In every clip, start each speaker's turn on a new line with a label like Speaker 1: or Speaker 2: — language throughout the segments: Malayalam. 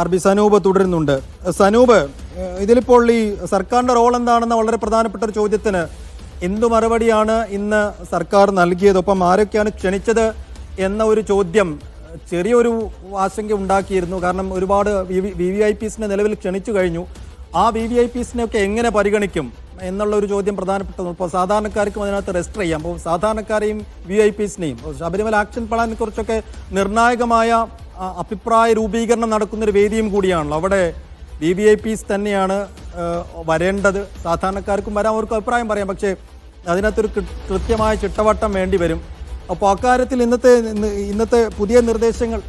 Speaker 1: ആർ ബി സനൂപ് തുടരുന്നുണ്ട്. സനൂപ് ഇതിലിപ്പോൾ ഈ സർക്കാരിന്റെ റോൾ എന്താണെന്ന വളരെ പ്രധാനപ്പെട്ട ഒരു ചോദ്യത്തിന് എന്തു മറുപടിയാണ് ഇന്ന് സർക്കാർ നൽകിയത്? ഒപ്പം ആരൊക്കെയാണ് ക്ഷണിച്ചത് എന്ന ഒരു ചോദ്യം ചെറിയൊരു ആശങ്ക ഉണ്ടാക്കിയിരുന്നു. കാരണം ഒരുപാട് വി വി ഐ നിലവിൽ ക്ഷണിച്ചു കഴിഞ്ഞു. ആ വി വി ഐ പിസിനെയൊക്കെ എങ്ങനെ പരിഗണിക്കും എന്നുള്ള ഒരു ചോദ്യം പ്രധാനപ്പെട്ടത് ഇപ്പോൾ സാധാരണക്കാർക്കും അതിനകത്ത് രജിസ്റ്റർ ചെയ്യാം. അപ്പോൾ സാധാരണക്കാരെയും വി ഐ പിസിനെയും ശബരിമല ആക്ഷൻ പ്ലാനിനെ കുറിച്ചൊക്കെ നിർണായകമായ അഭിപ്രായ രൂപീകരണം നടക്കുന്ന ഒരു വേദിയും കൂടിയാണല്ലോ. അവിടെ വി വി ഐ പിസ് തന്നെയാണ് വരേണ്ടത്. സാധാരണക്കാർക്കും വരാം അവർക്ക് അഭിപ്രായം പറയാം. പക്ഷേ അതിനകത്തൊരു കൃത്യമായ ചിട്ടവട്ടം വേണ്ടി വരും. അപ്പോൾ അക്കാര്യത്തിൽ ഇന്നത്തെ ഇന്നത്തെ പുതിയ നിർദ്ദേശങ്ങൾ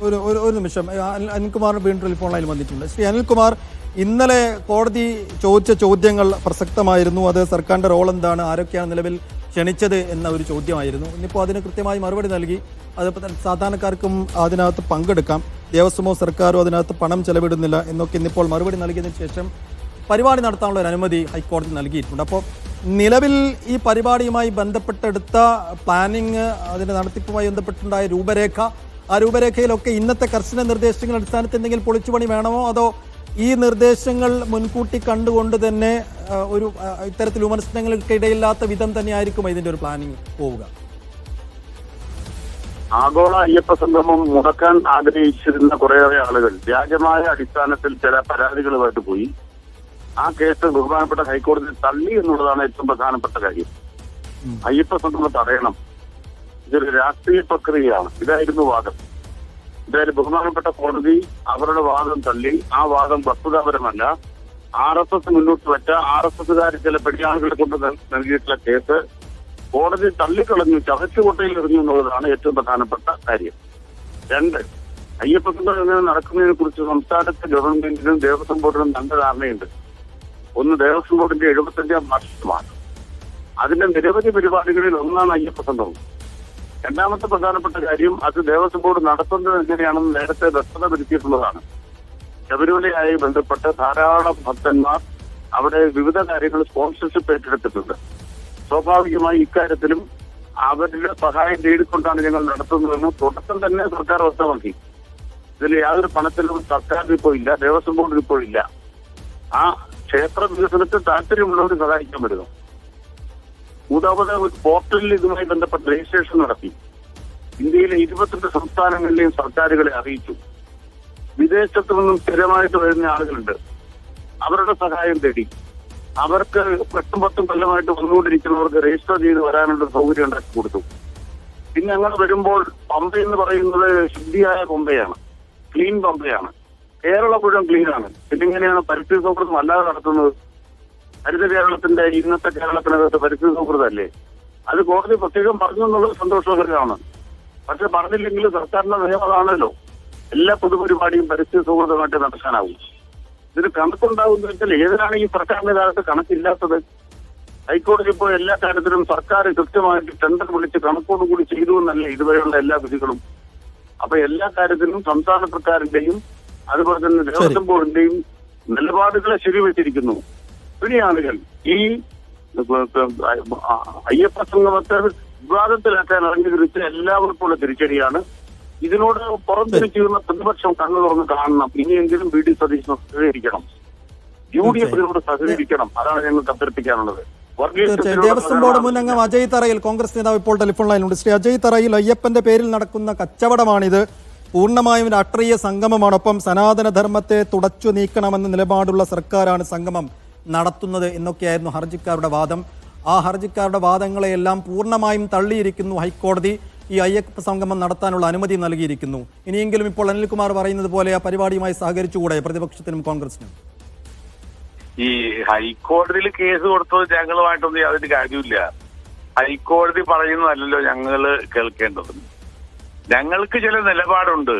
Speaker 1: ഒരു ഒരു ഒരു നിമിഷം. അനിൽ- അനിൽകുമാർ വീണ്ടും ടെലിഫോൺ ലൈനിൽ വന്നിട്ടുണ്ട്. ശ്രീ അനിൽകുമാർ ഇന്നലെ കോടതി ചോദിച്ച ചോദ്യങ്ങൾ പ്രസക്തമായിരുന്നു. അത് സർക്കാരിന്റെ റോൾ എന്താണ്? ആരൊക്കെയാണ് നിലവിൽ ക്ഷണിച്ചത് എന്ന ഒരു ചോദ്യമായിരുന്നു. ഇന്നിപ്പോൾ അതിന് കൃത്യമായി മറുപടി നൽകി. അതിപ്പോൾ സാധാരണക്കാർക്കും അതിനകത്ത് പങ്കെടുക്കാം. ദേവസ്വമോ സർക്കാരോ അതിനകത്ത് പണം ചെലവിടുന്നില്ല എന്നൊക്കെ ഇന്നിപ്പോൾ മറുപടി നൽകിയതിനു ശേഷം പരിപാടി നടത്താനുള്ള ഒരു അനുമതി ഹൈക്കോടതി നൽകിയിട്ടുണ്ട്. അപ്പോൾ നിലവിൽ ഈ പരിപാടിയുമായി ബന്ധപ്പെട്ടെടുത്ത പ്ലാനിങ് അതിന്റെ നടത്തിപ്പുമായി ബന്ധപ്പെട്ടുണ്ടായ രൂപരേഖ ആ രൂപരേഖയിലൊക്കെ ഇന്നത്തെ കർശന നിർദ്ദേശങ്ങൾ അടിസ്ഥാനത്തിൽ എന്തെങ്കിലും പൊളിച്ചുപണി വേണമോ? അതോ ഈ നിർദ്ദേശങ്ങൾ മുൻകൂട്ടി കണ്ടുകൊണ്ട് തന്നെ ഒരു ഇത്തരത്തിൽ വിമർശനങ്ങൾക്കിടയില്ലാത്ത വിധം തന്നെയായിരിക്കും ഇതിന്റെ ഒരു പ്ലാനിങ് പോവുക.
Speaker 2: ആഗോള അയ്യപ്പ സംഗമം മുടക്കാൻ ആഗ്രഹിച്ചിരുന്ന കുറേയേറെ ആളുകൾ വ്യാജമായ അടിസ്ഥാനത്തിൽ ചില പരാതികളുമായിട്ട് പോയി. ആ കേസ് ബഹുമാനപ്പെട്ട ഹൈക്കോടതി തള്ളി എന്നുള്ളതാണ് ഏറ്റവും പ്രധാനപ്പെട്ട കാര്യം. അയ്യപ്പ സംഗമം തടയണം. ഇതൊരു രാഷ്ട്രീയ പ്രക്രിയയാണ്. ഇതായിരുന്നു വാദം. എന്തായാലും ബഹുമാനപ്പെട്ട കോടതി അവരുടെ വാദം തള്ളി. ആ വാദം വസ്തുതാപരമല്ല. ആർ എസ് എസ് മുന്നോട്ട് വെച്ച ആർ എസ് എസുകാർ ചില പെടിയാളുകളെ കൊണ്ട് നൽ- നൽകിയിട്ടുള്ള കേസ് കോടതി തള്ളിക്കളഞ്ഞു ചവച്ചുകൊട്ടയിൽ എറിഞ്ഞു എന്നുള്ളതാണ് ഏറ്റവും പ്രധാനപ്പെട്ട കാര്യം. രണ്ട് അയ്യപ്പ നടക്കുന്നതിനെ കുറിച്ച് സംസ്ഥാനത്തെ ഗവൺമെന്റിനും ദേവസ്വം ബോർഡിനും നല്ല ധാരണയുണ്ട്. ഒന്ന് ദേവസ്വം ബോർഡിന്റെ എഴുപത്തഞ്ചാം വർഷമാണ് അതിന്റെ നിരവധി പരിപാടികളിൽ ഒന്നാണ് അയ്യപ്പ രണ്ടാമത്തെ പ്രധാനപ്പെട്ട കാര്യം അത് ദേവസ്വം ബോർഡ് നടത്തുന്നത് എങ്ങനെയാണെന്ന് നേരത്തെ വ്യക്തത വരുത്തിയിട്ടുള്ളതാണ്. ശബരിമലയായി ബന്ധപ്പെട്ട് ധാരാളം ഭക്തന്മാർ അവിടെ വിവിധ കാര്യങ്ങൾ സ്പോൺസർഷിപ്പ് ഏറ്റെടുത്തിട്ടുണ്ട്. സ്വാഭാവികമായി ഇക്കാര്യത്തിലും അവരുടെ സഹായം തേടിക്കൊണ്ടാണ് ഞങ്ങൾ നടത്തുന്നതെന്ന് തുടക്കം തന്നെ സർക്കാർ വ്യക്തമാക്കി. ഇതിൽ യാതൊരു പണത്തിലും സർക്കാരിന് ഇപ്പോൾ ഇല്ല ദേവസ്വം ബോർഡിന് ഇപ്പോൾ ആ ക്ഷേത്ര വികസനത്തിൽ താല്പര്യമുള്ളവർ സഹായിക്കാൻ വരുന്നു മൂന്നാമത് ഒരു പോർട്ടലിൽ ഇതുമായി ബന്ധപ്പെട്ട് രജിസ്ട്രേഷൻ നടത്തി. ഇന്ത്യയിലെ ഇരുപത്തിരണ്ട് സംസ്ഥാനങ്ങളിലെയും സർക്കാരുകളെ അറിയിച്ചു. വിദേശത്തു നിന്നും സ്ഥിരമായിട്ട് വരുന്ന ആളുകളുണ്ട്. അവരുടെ സഹായം തേടി. അവർക്ക് എട്ടും പത്തും കൊല്ലമായിട്ട് വന്നുകൊണ്ടിരിക്കുന്നവർക്ക് രജിസ്റ്റർ ചെയ്ത് വരാനുള്ള സൗകര്യം ഉണ്ടാക്കി കൊടുത്തു. പിന്നെ അങ്ങനെ വരുമ്പോൾ പമ്പ എന്ന് പറയുന്നത് ശുദ്ധിയായ പമ്പയാണ്. ക്ലീൻ പമ്പയാണ്. കേരള മുഴുവൻ ക്ലീനാണ്. പിന്നെങ്ങനെയാണ് പരിസ്ഥിതി സൗഹൃദം അല്ലാതെ നടത്തുന്നത്? ഹരിത കേരളത്തിന്റെ ഇന്നത്തെ കേരളത്തിനകത്ത് പരിസ്ഥിതി സൗഹൃദമല്ലേ? അത് കോടതി പ്രത്യേകം പറഞ്ഞു എന്നുള്ളത് സന്തോഷകരമാണ് പക്ഷെ പറഞ്ഞില്ലെങ്കിൽ സർക്കാരിന്റെ നിയമം അതാണല്ലോ. എല്ലാ പൊതുപരിപാടിയും പരിസ്ഥിതി സൗഹൃദമായിട്ട് നടക്കാനാവും. ഇതിന് കണക്കുണ്ടാവുന്ന വെച്ചാൽ ഏതിനാണ് ഈ സർക്കാരിന്റെ കാലത്ത് കണക്കില്ലാത്തത്? ഹൈക്കോടതി ഇപ്പോൾ എല്ലാ കാര്യത്തിലും സർക്കാർ കൃത്യമായിട്ട് ടെൻഡർ വിളിച്ച് കണക്കോടുകൂടി ചെയ്തു എന്നല്ല ഇതുവരെയുള്ള എല്ലാ വിധികളും. അപ്പൊ എല്ലാ കാര്യത്തിലും സംസ്ഥാന സർക്കാരിന്റെയും അതുപോലെ തന്നെ ദേവസ്വം ബോർഡിന്റെയും നിലപാടുകളെ ശരിവെച്ചിരിക്കുന്നു. പിന്നെ ആളുകൾ ഈ അയ്യപ്പ സംഗമത്തെ വിവാദത്തിലാക്കാൻ ഇറങ്ങി തിരിച്ച എല്ലാവർക്കും ഉള്ള തിരിച്ചടിയാണ് ഇതിനോട് പുറംതിരിച്ചിരുന്ന പ്രതിപക്ഷം കണ്ണു തുറന്ന് കാണണം. ഇനിയെങ്കിലും ബി ഡി സതീശൻ സഹകരിക്കണം. യു ഡി എഫിനോട് സഹകരിക്കണം. അതാണ് ഞങ്ങൾക്ക് അഭ്യർത്ഥിക്കാനുള്ളത്
Speaker 1: ദേവസ്വം ബോർഡ് മുൻ അംഗം അജയ് തറയിൽ കോൺഗ്രസ് നേതാവ് ഇപ്പോൾ ടെലിഫോൺ ലൈനിലുണ്ട്. ശ്രീ അജയ് തറയിൽ അയ്യപ്പന്റെ പേരിൽ നടക്കുന്ന കച്ചവടമാണിത്. പൂർണമായും രാഷ്ട്രീയ സംഗമമാണ്. ഒപ്പം സനാതനധർമ്മത്തെ തുടച്ചു നീക്കണമെന്ന നിലപാടുള്ള സർക്കാരാണ് സംഗമം. നടത്തുന്നത് എന്നൊക്കെയായിരുന്നു ഹർജിക്കാരുടെ വാദം. ആ ഹർജിക്കാരുടെ വാദങ്ങളെയെല്ലാം പൂർണമായും തള്ളിയിരിക്കുന്നു ഹൈക്കോടതി. ഈ അയ്യപ്പ സംഗമം നടത്താനുള്ള അനുമതി നൽകിയിരിക്കുന്നു. ഇനിയെങ്കിലും ഇപ്പോൾ അനിൽകുമാർ പറയുന്നത് പോലെ ആ പരിപാടിയുമായി സഹകരിച്ചുകൂടെ പ്രതിപക്ഷത്തിനും കോൺഗ്രസിനും?
Speaker 3: ഈ ഹൈക്കോടതിയിൽ കേസ് കൊടുത്തത് ഞങ്ങളുമായിട്ടൊന്നും യാതൊരു കാര്യമില്ല ഹൈക്കോടതി പറയുന്നതല്ലല്ലോ ഞങ്ങൾ കേൾക്കേണ്ടത്. ഞങ്ങൾക്ക് ചില നിലപാടുണ്ട്.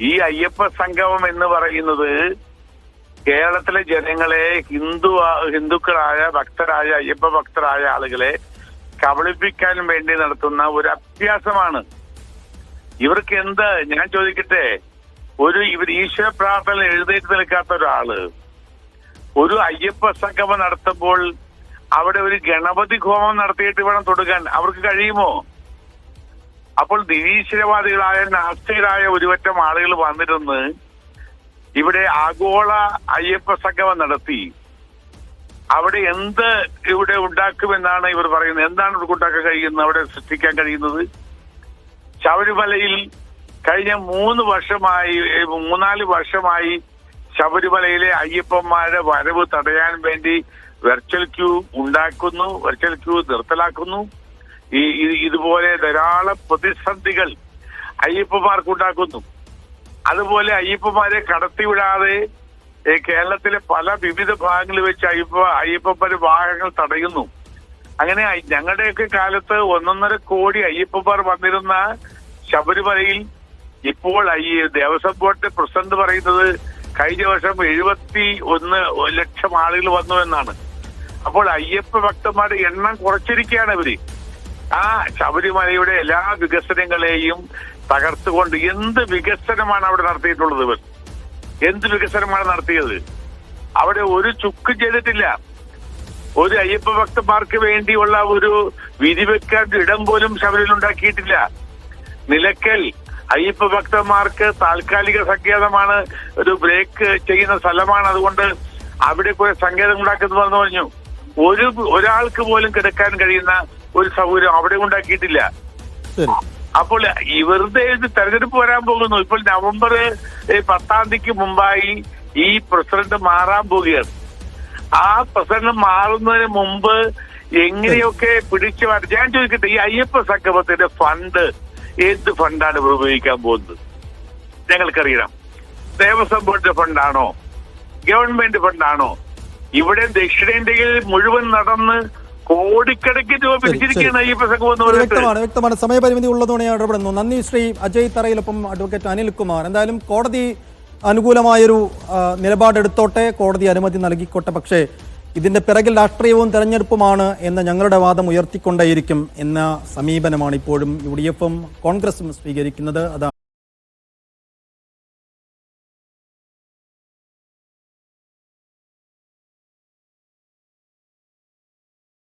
Speaker 3: ഈ അയ്യപ്പ സംഗമം എന്ന് പറയുന്നത് കേരളത്തിലെ ജനങ്ങളെ ഹിന്ദു ഹിന്ദുക്കളായ ഭക്തരായ അയ്യപ്പ ഭക്തരായ ആളുകളെ കബളിപ്പിക്കാൻ വേണ്ടി നടത്തുന്ന ഒരു അഭ്യാസമാണ്. ഇവർക്ക് എന്ത്? ഞാൻ ചോദിക്കട്ടെ. ഒരു ഇവർ ഈശ്വര പ്രാർത്ഥന എഴുന്നേറ്റ് നിൽക്കാത്ത ഒരാൾ ഒരു അയ്യപ്പ സംഗമം നടത്തുമ്പോൾ അവിടെ ഒരു ഗണപതി ഹോമം നടത്തിയിട്ട് വേണം തുടങ്ങാൻ അവർക്ക് കഴിയുമോ? അപ്പോൾ നിരീശ്വരവാദികളായ നാസ്തികരായ ഒരുപറ്റം ആളുകൾ വന്നിരുന്ന് ഇവിടെ ആഗോള അയ്യപ്പ സംഗമം നടത്തി. അവിടെ എന്ത് ഇവിടെ ഉണ്ടാക്കുമെന്നാണ് ഇവർ പറയുന്നത്. എന്താണ് ഇവിടെ ഉണ്ടാക്കാൻ കഴിയുന്നത്? അവിടെ സൃഷ്ടിക്കാൻ കഴിയുന്നത്? ശബരിമലയിൽ കഴിഞ്ഞ മൂന്ന് വർഷമായി മൂന്നാൽ വർഷമായി ശബരിമലയിലെ അയ്യപ്പന്മാരുടെ വരവ് തടയാൻ വേണ്ടി വെർച്വൽ ക്യൂ ഉണ്ടാക്കുന്നു വെർച്വൽ ക്യൂ നിർത്തലാക്കുന്നു. ഈ- ഇതുപോലെ ധാരാളം പ്രതിസന്ധികൾ അയ്യപ്പന്മാർക്ക് ഉണ്ടാക്കുന്നു. അതുപോലെ അയ്യപ്പന്മാരെ കടത്തിവിടാതെ കേരളത്തിലെ പല വിവിധ ഭാഗങ്ങളിൽ വെച്ച് അയ്യപ്പ അയ്യപ്പന്മാർ വാഹനങ്ങൾ തടയുന്നു. അങ്ങനെ ഞങ്ങളുടെയൊക്കെ കാലത്ത് ഒന്നൊന്നര കോടി അയ്യപ്പന്മാർ വന്നിരുന്ന ശബരിമലയിൽ ഇപ്പോൾ ഈ ദേവസ്വം ബോർഡിന്റെ പ്രസിഡന്റ് പറയുന്നത് കഴിഞ്ഞ വർഷം എഴുപത്തി ഒന്ന് ലക്ഷം ആളുകൾ വന്നു എന്നാണ്. അപ്പോൾ അയ്യപ്പ ഭക്തന്മാരുടെ എണ്ണം കുറച്ചിരിക്കുകയാണ് ഇവർ. ആ ശബരിമലയുടെ എല്ലാ വികസനങ്ങളെയും തകർത്തുകൊണ്ട് എന്ത് വികസനമാണ് അവിടെ നടത്തിയിട്ടുള്ളത് ഇവർ എന്ത് വികസനമാണ് നടത്തിയത്? അവിടെ ഒരു ചുക്ക് ചെയ്തിട്ടില്ല. ഒരു അയ്യപ്പ ഭക്തന്മാർക്ക് വേണ്ടിയുള്ള ഒരു വിധി വെക്കാൻ ഇടം പോലും ശബരിമല ഉണ്ടാക്കിയിട്ടില്ല. നിലക്കൽ അയ്യപ്പ ഭക്തന്മാർക്ക് താൽക്കാലിക സങ്കേതമാണ് ഒരു ബ്രേക്ക് ചെയ്യുന്ന സ്ഥലമാണ്. അതുകൊണ്ട് അവിടെ കുറെ സങ്കേതം ഉണ്ടാക്കുന്നു പറഞ്ഞു. ഒരു ഒരാൾക്ക് പോലും കിടക്കാൻ കഴിയുന്ന ഒരു സൗകര്യം അവിടെ ഉണ്ടാക്കിയിട്ടില്ല. അപ്പോൾ ഇവരുടെ ഇത് തെരഞ്ഞെടുപ്പ് വരാൻ പോകുന്നു. ഇപ്പോൾ നവംബർ പത്താം തീയതിക്ക് മുമ്പായി ഈ പ്രസിഡന്റ് മാറാൻ പോവുകയാണ്. ആ പ്രസിഡന്റ് മാറുന്നതിന് മുമ്പ് എങ്ങനെയൊക്കെ പിടിച്ചു മാറ്റി ഞാൻ ചോദിക്കട്ടെ ഈ അയ്യപ്പ സംഗമത്തിന്റെ ഫണ്ട് ഏത് ഫണ്ടാണ് ഇവർ ഉപയോഗിക്കാൻ പോകുന്നത്? ഞങ്ങൾക്കറിയണം. ദേവസ്വം ബോർഡിന്റെ ഫണ്ടാണോ? ഗവൺമെന്റ് ഫണ്ടാണോ? ഇവിടെ ദക്ഷിണേന്ത്യയിൽ മുഴുവൻ നടന്ന് കോടിക്കണക്കിന് രൂപ പിരിച്ചിരിക്കുകയാണ് അയ്യപ്പ സംഗമം എന്ന് പറഞ്ഞിട്ട്
Speaker 1: വ്യക്തമാണ് വ്യക്തമാണ്. സമയപരിമിതി ഉള്ളതോടെ ഇടപെടുന്നു. നന്ദി ശ്രീ അജയ് തറയിലൊപ്പം അഡ്വക്കേറ്റ് അനിൽകുമാർ. എന്തായാലും കോടതി അനുകൂലമായൊരു നിലപാടെടുത്തോട്ടെ കോടതി അനുമതി നൽകിക്കോട്ടെ. പക്ഷേ ഇതിന്റെ പിറകിൽ രാഷ്ട്രീയവും തെരഞ്ഞെടുപ്പുമാണ് എന്ന ഞങ്ങളുടെ വാദം ഉയർത്തിക്കൊണ്ടേയിരിക്കും എന്ന സമീപനമാണ് ഇപ്പോഴും യു ഡി എഫും കോൺഗ്രസും സ്വീകരിക്കുന്നത്. അതാണ്